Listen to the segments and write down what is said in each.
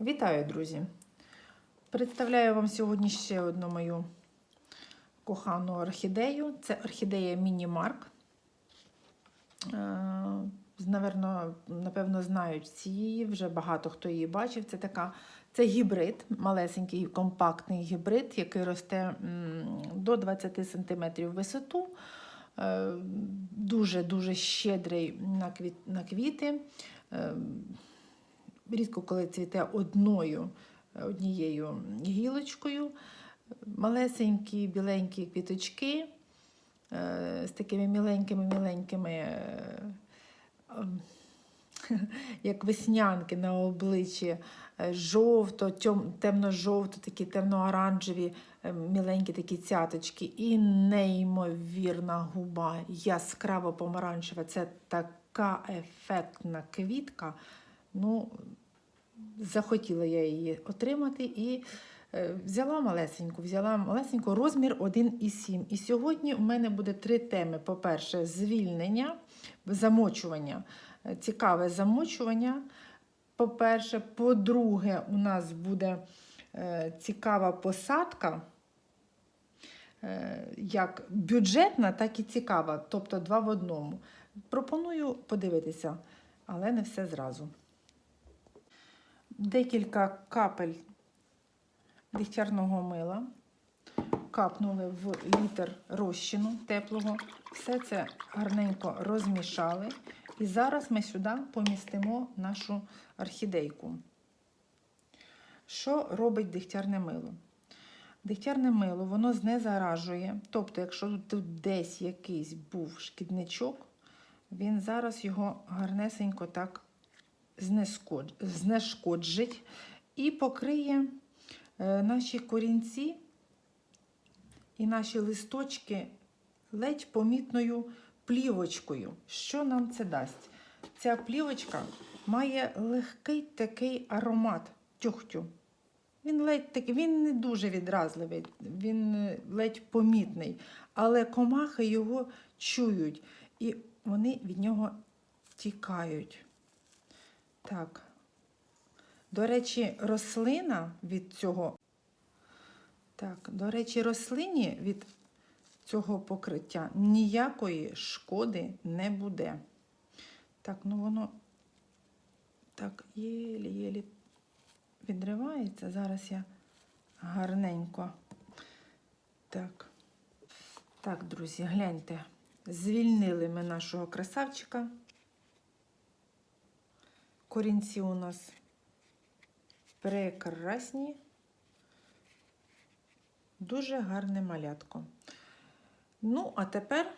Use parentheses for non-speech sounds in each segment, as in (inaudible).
Вітаю, друзі! Представляю вам сьогодні ще одну мою кохану орхідею. Це орхідея Міні-Марк. Е, Наверно, напевно, знають всі її, вже багато хто її бачив. Це така це гібрид, малесенький компактний гібрид, який росте до 20 см висоту. Е, Дуже-дуже щедрий на квіти. Е, Рідко коли цвіте одною однією гілочкою. Малесенькі біленькі квіточки е, з такими міленькими-міленькими, е, ем, (laughs) як веснянки на обличчі, е, жовто, темно-жовто, такі темно-оранжеві, е, міленькі такі цяточки, і неймовірна губа, яскраво помаранчева. Це така ефектна квітка. Ну, захотіла я її отримати і е, взяла малесеньку, взяла малесеньку розмір 1,7. І сьогодні у мене буде три теми. По-перше, звільнення, замочування, Е, цікаве замочування. По-перше, по-друге, у нас буде е, цікава посадка. Як бюджетна, так і цікава, тобто два в одному. Пропоную подивитися, але не все зразу декілька капель дегтярного мила, капнули в літр розчину теплого. Все це гарненько розмішали. І зараз ми сюди помістимо нашу орхідейку. Що робить дегтярне мило? Дегтярне мило воно знезаражує. Тобто, якщо тут десь якийсь був шкідничок, він зараз його гарнесенько так знешкоджить і покриє е, наші корінці і наші листочки ледь помітною плівочкою. Що нам це дасть? Ця плівочка має легкий такий аромат тюхтю. Він ледь такий, він не дуже відразливий, він е, ледь помітний, але комахи його чують, і вони від нього тікають. Так. До речі, рослина від цього. Так, до речі, рослині від цього покриття ніякої шкоди не буде. Так, ну воно так єлі-єлі відривається. Зараз я гарненько. Так. Так, друзі, гляньте. Звільнили ми нашого красавчика. Корінці у нас прекрасні. Дуже гарне малятко. Ну, а тепер,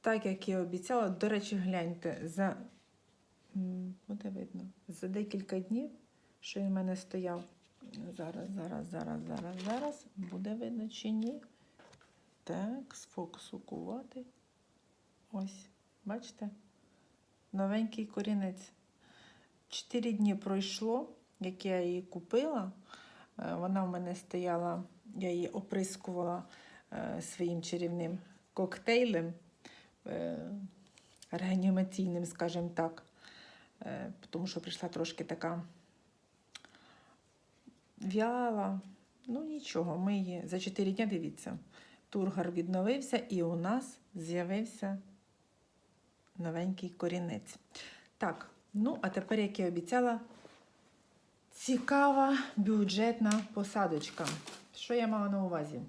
так як я обіцяла, до речі, гляньте, за буде видно, за декілька днів, що він в мене стояв. Зараз, зараз, зараз, зараз, зараз. Буде видно чи ні. Так, сфокусувати. Ось, бачите? Новенький корінець. Чотири дні пройшло, як я її купила. Е, Вона в мене стояла, я її оприскувала е, своїм чарівним коктейлем, е, реанімаційним, скажімо так, тому що прийшла трошки така в'яла. Ну нічого, ми її за 4 дні, дивіться, тургар відновився і у нас з'явився новенький корінець. Так. Ну, а тепер, як я обіцяла, цікава бюджетна посадочка. Що я мала на увазі?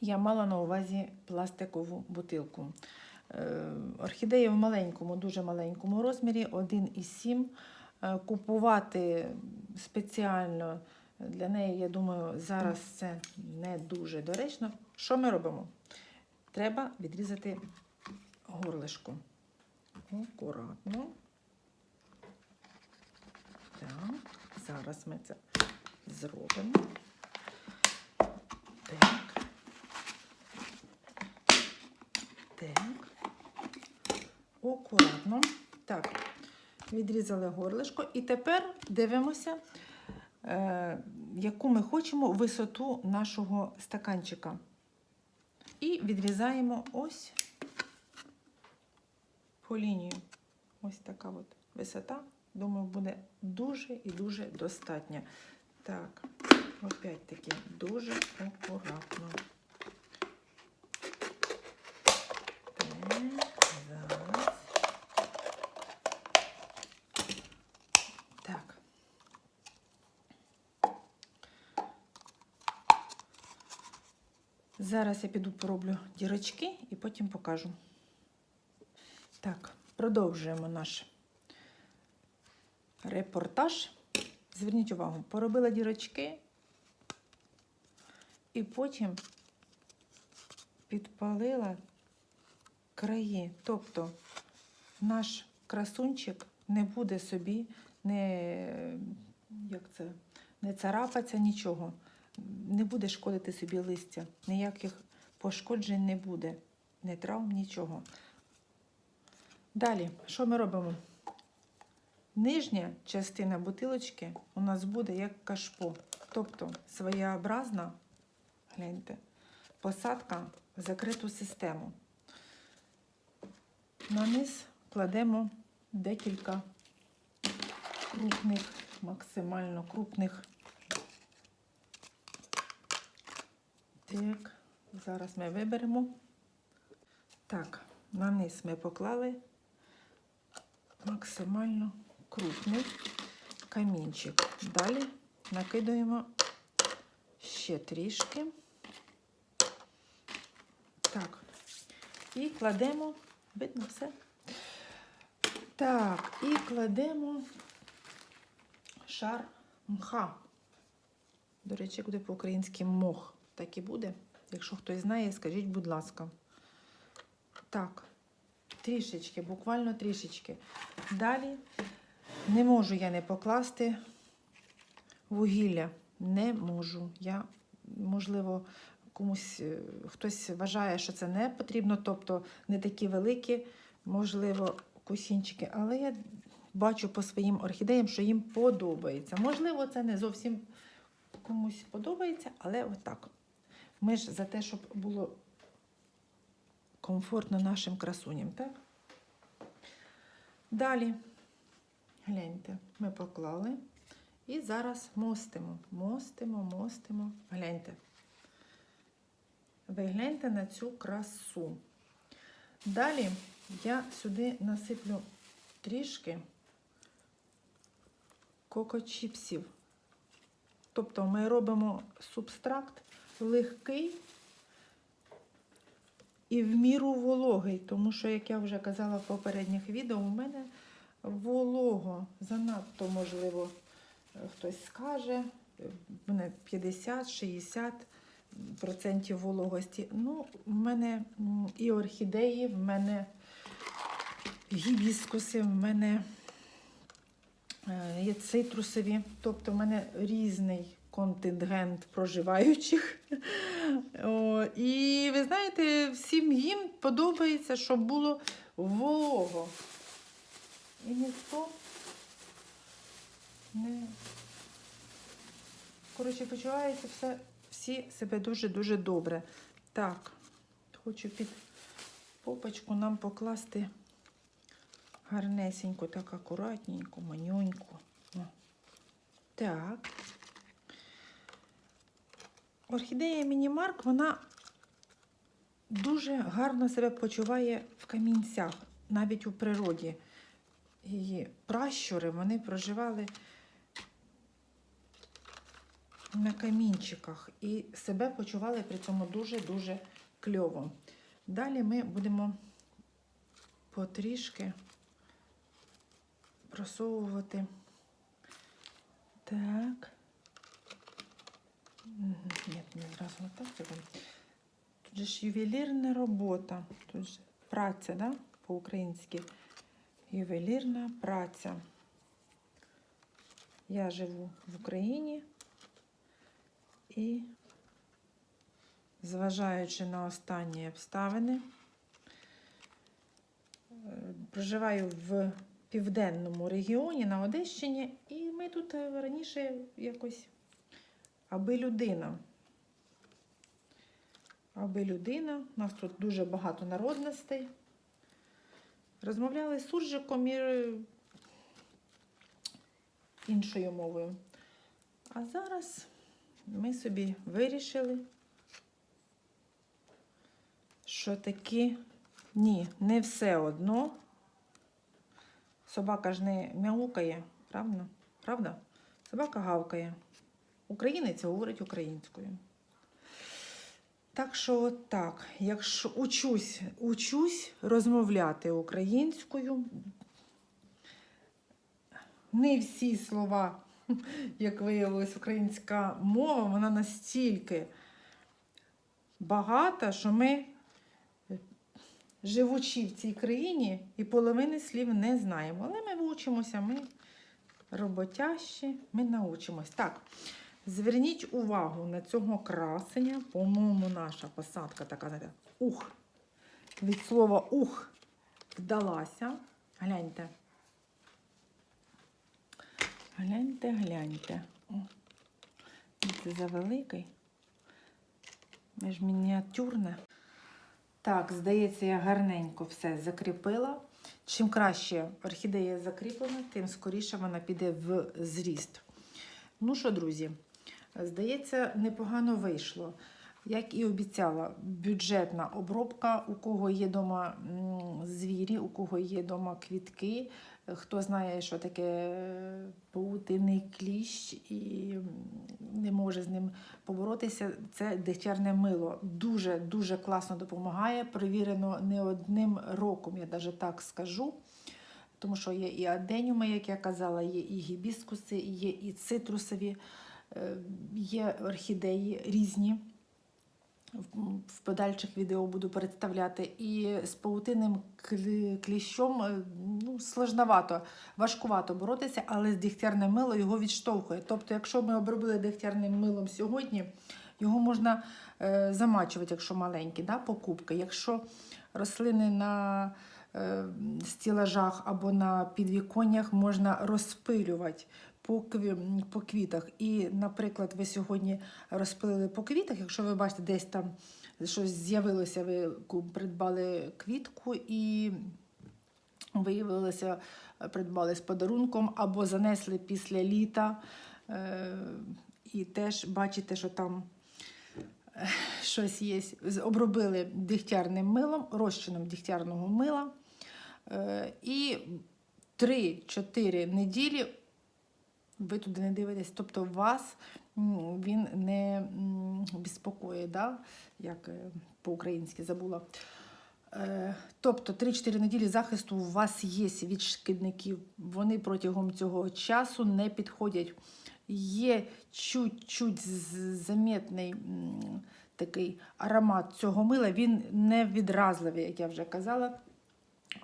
Я мала на увазі пластикову бутилку. Е, орхідея в маленькому, дуже маленькому розмірі, 1,7. Е, Купувати спеціально для неї, я думаю, зараз це не дуже доречно. Що ми робимо? Треба відрізати горлишко. Акуратно. Так, зараз ми це зробимо. Так. Так. Акуратно. Так, відрізали горлишко. І тепер дивимося, е, яку ми хочемо висоту нашого стаканчика. І відрізаємо ось по лінію. Ось така от висота Думаю, буде дуже і дуже достатньо. Так, опять таки, дуже акуратно. Так, зараз. Я піду пороблю дірочки і потім покажу. Так, продовжуємо наш репортаж. Зверніть увагу, поробила дірочки і потім підпалила краї. Тобто наш красунчик не буде собі не, як це, не царапатися, нічого. Не буде шкодити собі листя. Ніяких пошкоджень не буде, не травм, нічого. Далі, що ми робимо? Нижня частина бутилочки у нас буде як кашпо, тобто своєобразна, гляньте, посадка в закриту систему. На низ кладемо декілька крупних, максимально крупних. Так, зараз ми виберемо. Так, на низ ми поклали максимально крупний камінчик. Далі накидаємо ще трішки. Так, і кладемо, видно все. Так, і кладемо шар мха. До речі, буде по-українськи мох. Так і буде. Якщо хтось знає, скажіть, будь ласка. Так, трішечки, буквально трішечки. Далі не можу я не покласти вугілля. Не можу. Я, можливо, комусь е, хтось вважає, що це не потрібно, тобто не такі великі, можливо, кусінчики. Але я бачу по своїм орхідеям, що їм подобається. Можливо, це не зовсім комусь подобається, але отак. Ми ж за те, щоб було комфортно нашим красуням, так? Далі, гляньте, ми поклали. І зараз мостимо, мостимо, мостимо. Гляньте. Ви гляньте на цю красу. Далі я сюди насиплю трішки кокочіпсів. Тобто ми робимо субстракт легкий і в міру вологий, тому що, як я вже казала в попередніх відео, у мене волого занадто, можливо, хтось скаже, мене 50-60% вологості. Ну, в мене і орхідеї, в мене гібіскуси, в мене е, є цитрусові, тобто в мене різний контингент проживаючих. О, і ви знаєте, всім їм подобається, щоб було волого. І ніхто не. Коротше, почувається все, всі себе дуже-дуже добре. Так, хочу під попочку нам покласти гарнесенько, так акуратненько, манюнько. О. Так. Орхідея Мінімарк, вона дуже гарно себе почуває в камінцях, навіть у природі. Її пращури вони проживали на камінчиках і себе почували при цьому дуже-дуже кльово. Далі ми будемо потрішки просовувати. Так. Ні, не зразу не так зробимо. Тут же ж ювелірна робота. Тут же праця, да? по-українськи. Ювелірна праця. Я живу в Україні і, зважаючи на останні обставини, е, проживаю в південному регіоні на Одещині, і ми тут е, раніше якось аби людина. Аби людина. У нас тут дуже багато народностей. Розмовляли з суржиком і іншою мовою. А зараз ми собі вирішили, що таки ні, не все одно. Собака ж не мяукає, правда? Правда? Собака гавкає. Українець говорить українською. Так що от так, якщо учусь, учусь розмовляти українською, не всі слова, (laughs) як виявилось, українська мова, вона настільки багата, що ми, живучи в цій країні, і половини слів не знаємо. Але ми вчимося, ми роботящі, ми научимось. Так, зверніть увагу на цього красення. По-моєму, наша посадка така, знаєте, ух. Від слова ух вдалася. Гляньте. Гляньте, гляньте. О, Це завеликий. Ми ж мініатюрне. Так, здається, я гарненько все закріпила. Чим краще орхідея закріплена, тим скоріше вона піде в зріст. Ну що, друзі, здається, непогано вийшло. Як і обіцяла, бюджетна обробка, у кого є вдома звірі, у кого є вдома квітки, хто знає, що таке паутинний кліщ і не може з ним поборотися, це дегтярне мило. Дуже-дуже класно допомагає. Перевірено не одним роком, я навіть так скажу. Тому що є і аденіуми, як я казала, є і гібіскуси, є і цитрусові, е, є орхідеї різні. В- подальших відео буду представляти. І з паутинним кліщом е, ну, сложновато, важкувато боротися, але з дегтярне мило його відштовхує. Тобто, якщо ми обробили дегтярним милом сьогодні, його можна е, замачувати, якщо маленькі, да, покупки. Якщо рослини на е, стілажах або на підвіконнях можна розпилювати по, квітах. І, наприклад, ви сьогодні розпилили по квітах, якщо ви бачите, десь там щось з'явилося, ви придбали квітку і виявилося, е, придбали з подарунком або занесли після літа. е, І теж бачите, що там е, щось є. Обробили дегтярним милом, розчином дегтярного мила. Е, І 3-4 неділі ви туди не дивитесь, тобто вас він не безпокоїть, да? як е, по-українськи забула. Е, Тобто 3-4 неділі захисту у вас є від шкідників. Вони протягом цього часу не підходять. Є чуть-чуть з- замітний такий аромат цього мила. Він не відразливий, як я вже казала,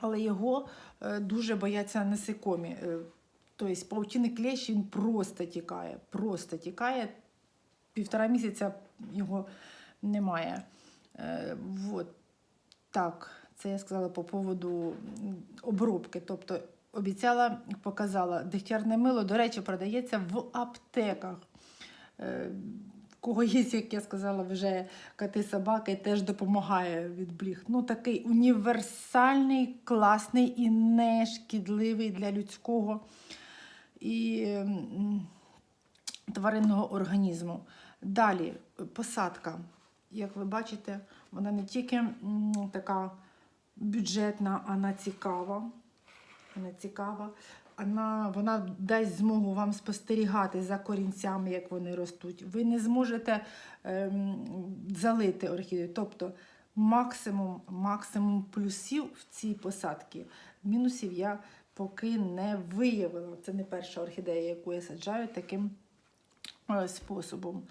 але його е, дуже бояться насекомі. Е, Тобто паутинний клещ він просто тікає, просто тікає. Півтора місяця його немає. Е, вот. Так, це я сказала по поводу обробки. Тобто обіцяла, показала дегтярне мило, до речі, продається в аптеках. Кого є, як я сказала, вже коти собаки, теж допомагає від бліг. Ну, такий універсальний, класний і не шкідливий для людського і тваринного організму. Далі посадка. Як ви бачите, вона не тільки така бюджетна, вона цікава. Вона цікава. Вона, вона дасть змогу вам спостерігати за корінцями, як вони ростуть. Ви не зможете ем, залити орхідею. Тобто максимум, максимум плюсів в цій посадці. Мінусів я поки не виявила. Це не перша орхідея, яку я саджаю таким е, способом.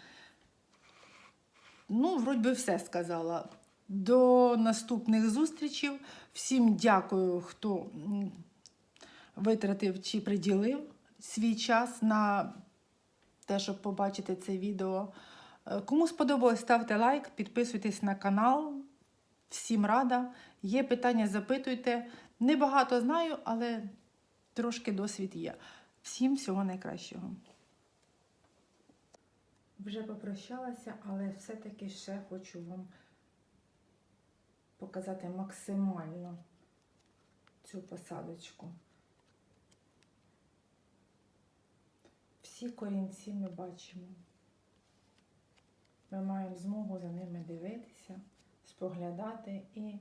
Ну, вроді би, все сказала. До наступних зустрічей. Всім дякую, хто витратив чи приділив свій час на те, щоб побачити це відео. Е, Кому сподобалось, ставте лайк, підписуйтесь на канал. Всім рада. Є питання, запитуйте. Небагато знаю, але трошки досвід є. Всім всього найкращого. Вже попрощалася, але все-таки ще хочу вам показати максимально цю посадочку. Всі корінці ми бачимо. Ми маємо змогу за ними дивитися, споглядати і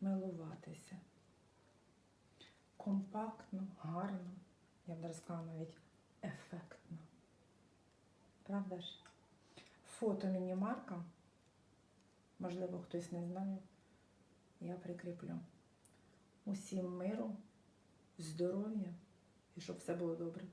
милуватися. Компактно, гарно, я б сказала навіть ефектно. Правда ж? Фото міні-марка, можливо, хтось не знає, я прикріплю. Усім миру, здоров'я і щоб все було добре.